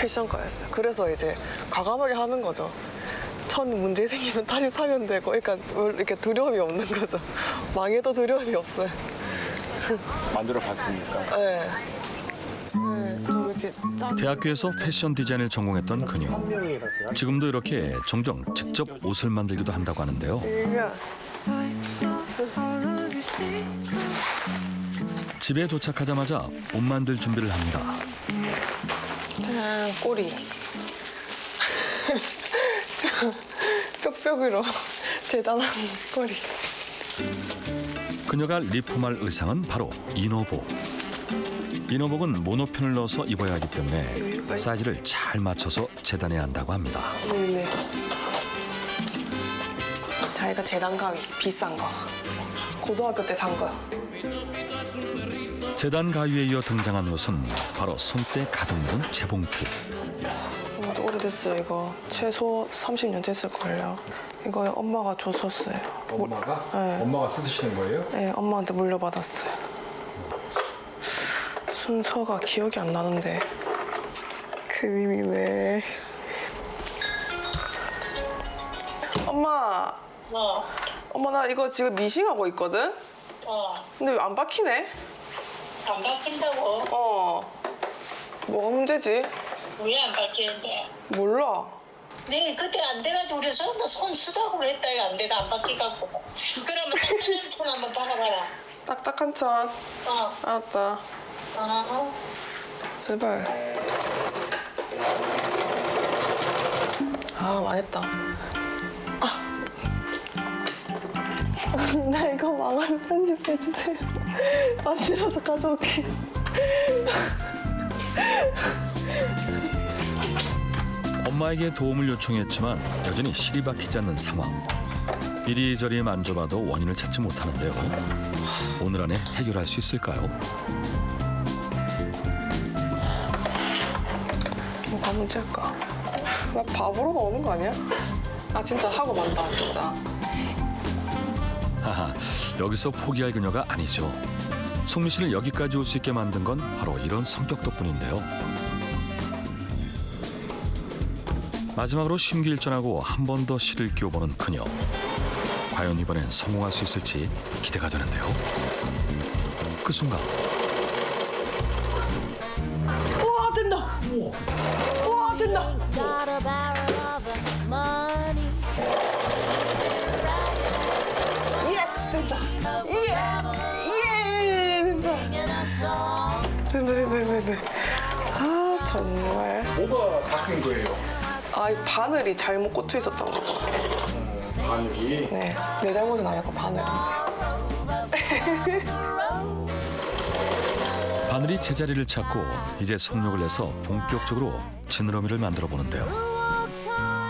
패션과였어요. 그래서 이제 과감하게 하는 거죠. 천 문제 생기면 다시 사면 되고, 그러니까 뭘 이렇게 두려움이 없는 거죠. 망해도 두려움이 없어요. 만들어 봤으니까. 네. 네, 좀 이렇게 짜. 대학교에서 패션 디자인을 전공했던 그녀. 지금도 이렇게 종종 직접 옷을 만들기도 한다고 하는데요. 집에 도착하자마자 옷 만들 준비를 합니다. 짠 꼬리. 뾱뾱이로 재단한 꼬리. 그녀가 리폼할 의상은 바로 이노복. 이노복은 모노핀을 넣어서 입어야 하기 때문에 사이즈를 잘 맞춰서 재단해야 한다고 합니다. 네네. 자기가 재단 가위 비싼 거. 고등학교 때 산 거. 재단 가위에 이어 등장한 옷은 바로 손때 가득 묻은 재봉틀. 아주 오래됐어요 이거. 최소 30년 됐을걸요. 이거 엄마가 줬었어요. 엄마가? 네. 엄마가 쓰시는 거예요? 네, 엄마한테 물려받았어요. 순서가 기억이 안 나는데. 그림이네. 엄마, 어, 엄마 나 이거 지금 미싱하고 있거든? 어, 근데 왜 안 박히네? 안 바뀐다고? 어. 뭐가 문제지? 왜 안 바뀌는데? 몰라. 내가 그때 안 돼가지고 우리 손도 손 쓰다고 그랬다 이거 안 돼가 안 바뀌갖고 그러면 딱딱한 한번 박아봐라 딱딱한 천. 어, 알았다. 어, 제발. 아, 망했다. 아. 나 이거 망하면 편집해주세요. 만들어서 가져올게. 엄마에게 도움을 요청했지만 여전히 실이 박히지 않는 상황. 이리저리 만져봐도 원인을 찾지 못하는데요. 오늘 안에 해결할 수 있을까요? 뭐가 문제일까? 나 바보로 나오는 거 아니야? 아, 진짜 하고 만다, 진짜. 하하, 여기서 포기할 그녀가 아니죠. 송미 씨를 여기까지 올 수 있게 만든 건 바로 이런 성격 덕분인데요. 마지막으로 심기일전하고 한 번더 실을 끼워보는 그녀. 과연 이번엔 성공할 수 있을지 기대가 되는데요. 그 순간 뭐가 바뀐 거예요? 아, 이 바늘이 잘못 꽂혀 있었던 거 봐. 바늘이. 네, 내 잘못은 아니고 바늘 이제. 바늘이 제자리를 찾고 이제 속력을 내서 본격적으로 지느러미를 만들어 보는데요.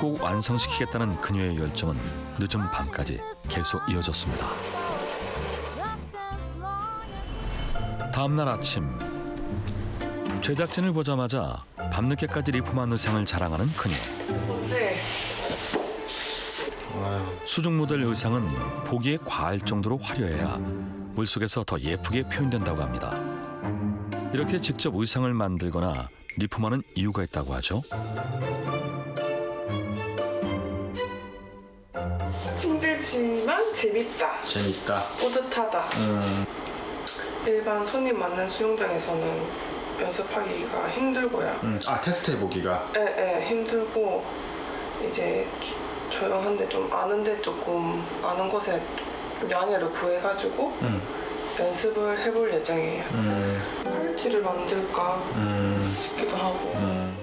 꼭 완성시키겠다는 그녀의 열정은 늦은 밤까지 계속 이어졌습니다. 다음 날 아침 제작진을 보자마자 밤늦게까지 리폼한 의상을 자랑하는 그녀. 네. 수중 모델 의상은 보기에 과할 정도로 화려해야 물속에서 더 예쁘게 표현된다고 합니다. 이렇게 직접 의상을 만들거나 리폼하는 이유가 있다고 하죠. 힘들지만 재밌다. 재밌다. 뿌듯하다. 음. 일반 손님 맞는 수영장에서는 연습하기가 힘들고요. 음. 아 테스트 해보기가. 예, 예, 힘들고 이제 조- 조용한데 좀 아는데 조금 아는 곳에 좀 양해를 구해가지고 음. 연습을 해볼 예정이에요. 음. 팔찌를 만들까 음. 싶기도 하고. 음.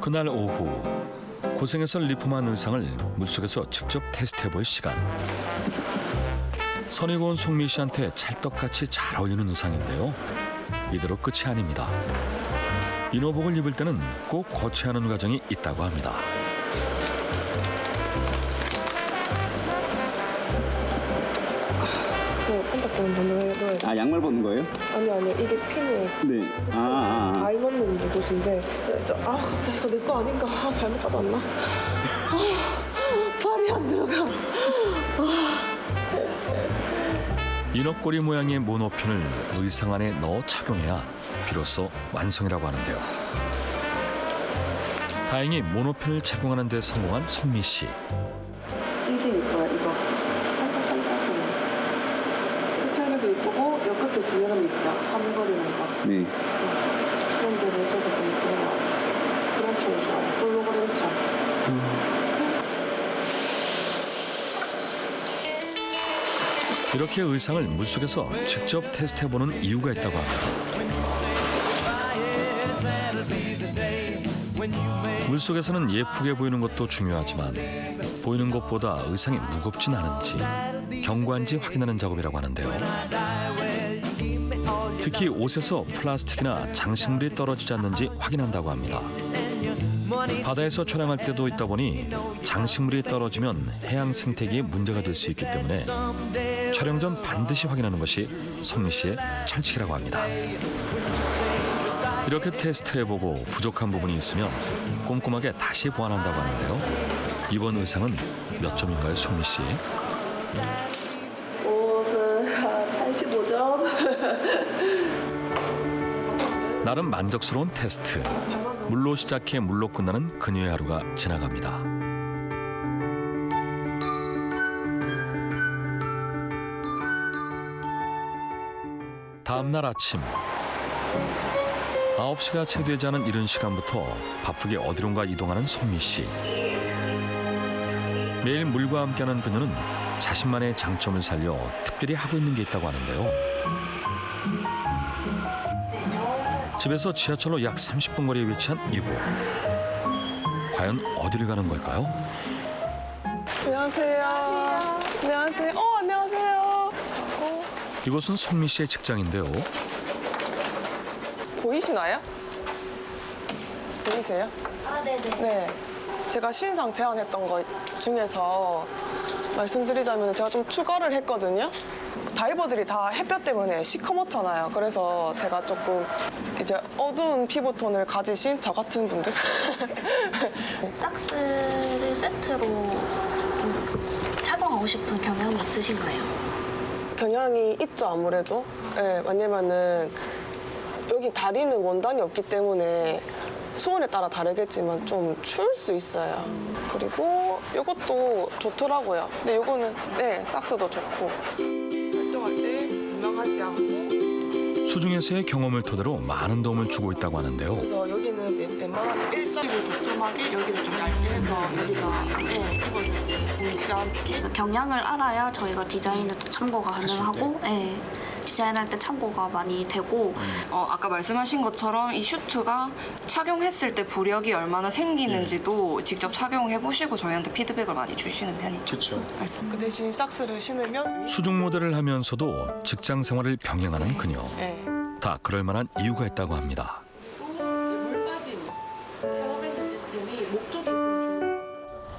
그날 오후 고생해서 리폼한 의상을 물속에서 직접 테스트해볼 시간. 선이 고운 송미 씨한테 찰떡같이 잘 어울리는 의상인데요. 이대로 끝이 아닙니다. 인어복을 입을 때는 꼭 거쳐야 하는 과정이 있다고 합니다. 그 펜타곤 넣어야 돼. 아 양말 벗는 거예요? 아니 아니 이게 핀이 네. 아, 아, 아. 아이 넣는 곳인데 저, 아 이거 내 거 아닌가 아 잘못 가져왔나 아 발이 안 들어가 인어꼬리 모양의 모노핀을 의상 안에 넣어 착용해야 비로소 완성이라고 하는데요. 다행히 모노핀을 착용하는 데 성공한 성미 씨. 이게 이뻐요 이거 반짝반짝거리는 스펠도 이쁘고 여 끝에 지느러미 있죠 함거리는 거 네. 이렇게 의상을 물속에서 직접 테스트해보는 이유가 있다고 합니다. 물속에서는 예쁘게 보이는 것도 중요하지만 보이는 것보다 의상이 무겁진 않은지 경관지 확인하는 작업이라고 하는데요. 특히 옷에서 플라스틱이나 장식물이 떨어지지 않는지 확인한다고 합니다. 바다에서 촬영할 때도 있다 보니 장식물이 떨어지면 해양 생태계에 문제가 될 수 있기 때문에 촬영 전 반드시 확인하는 것이 성미 씨의 철칙이라고 합니다. 이렇게 테스트해보고 부족한 부분이 있으면 꼼꼼하게 다시 보완한다고 하는데요. 이번 의상은 몇 점인가요, 성미 씨? 옷은 한 85점 나름 만족스러운 테스트. 물로 시작해 물로 끝나는 그녀의 하루가 지나갑니다. 다음 날 아침 9시가 채 되지 않은 이른 시간부터 바쁘게 어디론가 이동하는 송미 씨. 매일 물과 함께하는 그녀는 자신만의 장점을 살려 특별히 하고 있는 게 있다고 하는데요. 집에서 지하철로 약 30분 거리에 위치한 이곳. 과연 어디를 가는 걸까요? 안녕하세요 안녕하세요 어 안녕하세요 어, 이곳은 송미 씨의 직장인데요. 보이시나요? 보이세요? 아, 네네. 네. 제가 신상 제안했던 거 중에서 말씀드리자면 제가 좀 추가를 했거든요. 다이버들이 다 햇볕 때문에 시커멓잖아요. 그래서 제가 조금 이제 어두운 피부톤을 가지신 저 같은 분들. 삭스를 세트로 좀 착용하고 싶은 경향이 있으신가요? 경향이 있죠, 아무래도. 네, 왜냐면은 여기 다리는 원단이 없기 때문에 수온에 따라 다르겠지만 좀 추울 수 있어요. 그리고 이것도 좋더라고요. 근데 이거는 네, 삭스도 좋고. 활동할 때 유명하지 않고 수중에서의 경험을 토대로 많은 도움을 주고 있다고 하는데요. 그래서 여기는 웬- 웬만하면 일자리를 도톰하게 여기를 좀 얇게 해서 여기가 네, 입었을 때 보이지 않게 경향을 알아야 저희가 디자인에 또 참고가 가능하고 네, 디자인할 때 참고가 많이 되고 어, 아까 말씀하신 것처럼 이 슈트가 착용했을 때 부력이 얼마나 생기는지도 직접 착용해 보시고 저희한테 피드백을 많이 주시는 편이죠. 그렇죠. 그 대신 삭스를 신으면 수중 모델을 하면서도 직장 생활을 병행하는 그녀. 네. 다 그럴 만한 이유가 있다고 합니다.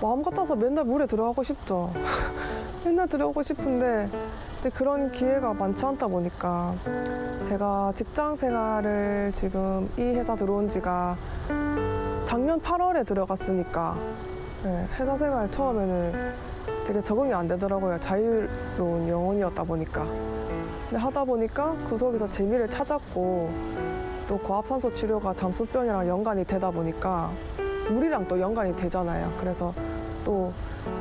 마음 같아서 맨날 물에 들어가고 싶죠. 맨날 들어가고 싶은데 근데 그런 기회가 많지 않다 보니까 제가 직장 생활을 지금 이 회사 들어온 지가 작년 8월에 들어갔으니까 네, 회사 생활 처음에는 되게 적응이 안 되더라고요. 자유로운 영혼이었다 보니까. 근데 하다 보니까 그 속에서 재미를 찾았고 또 고압산소 치료가 잠수병이랑 연관이 되다 보니까 물이랑 또 연관이 되잖아요. 그래서 또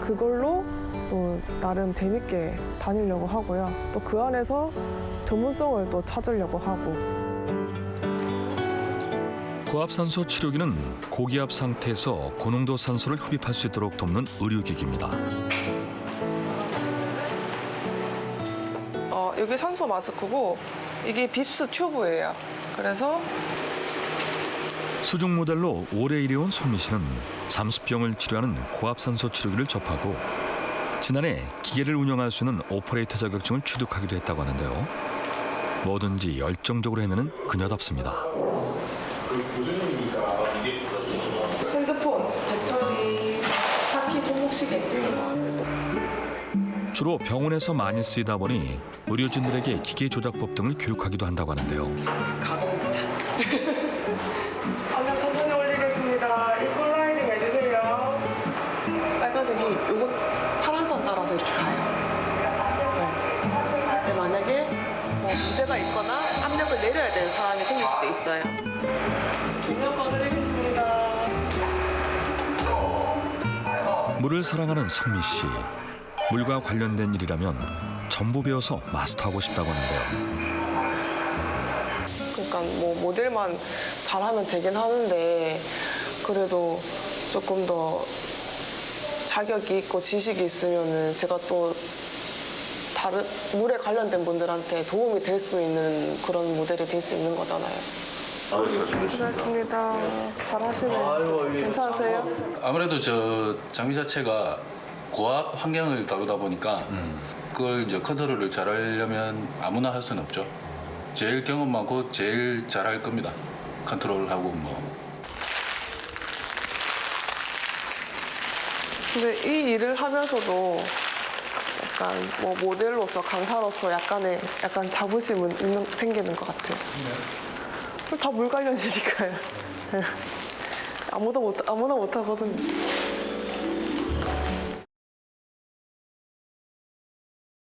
그걸로 또 나름 재밌게 다니려고 하고요. 또 그 안에서 전문성을 또 찾으려고 하고 고압산소 치료기는 고기압 상태에서 고농도 산소를 흡입할 수 있도록 돕는 의료기기입니다. 어, 이게 산소 마스크고 이게 빕스 튜브예요. 그래서 수중 모델로 오래 일해온 손미 씨는 잠수병을 치료하는 고압산소 치료기를 접하고 지난해 기계를 운영할 수 있는 오퍼레이터 자격증을 취득하기도 했다고 하는데요. 뭐든지 열정적으로 해내는 그녀답습니다. 핸드폰, 배터리, 차키, 손목시계 주로 병원에서 많이 쓰이다 보니 의료진들에게 기계 조작법 등을 교육하기도 한다고 하는데요. 가동 물을 사랑하는 성미 씨. 물과 관련된 일이라면 전부 배워서 마스터하고 싶다고 하는데요. 그러니까 뭐 모델만 잘하면 되긴 하는데 그래도 조금 더 자격이 있고 지식이 있으면은 제가 또 다른 물에 관련된 분들한테 도움이 될 수 있는 그런 모델이 될 수 있는 거잖아요. 고생하셨습니다. 잘하시네. 괜찮으세요? 아무래도 저 장비 자체가 고압 환경을 다루다 보니까 그걸 이제 컨트롤을 잘 하려면 아무나 할 수는 없죠. 제일 경험 많고 제일 잘할 겁니다. 컨트롤하고 뭐 근데 이 일을 하면서도 약간 뭐 모델로서 강사로서 약간의 약간 자부심은 있는, 생기는 것 같아요. 다 물 관련이니까요. 아무도 못 아무나 못 하거든요.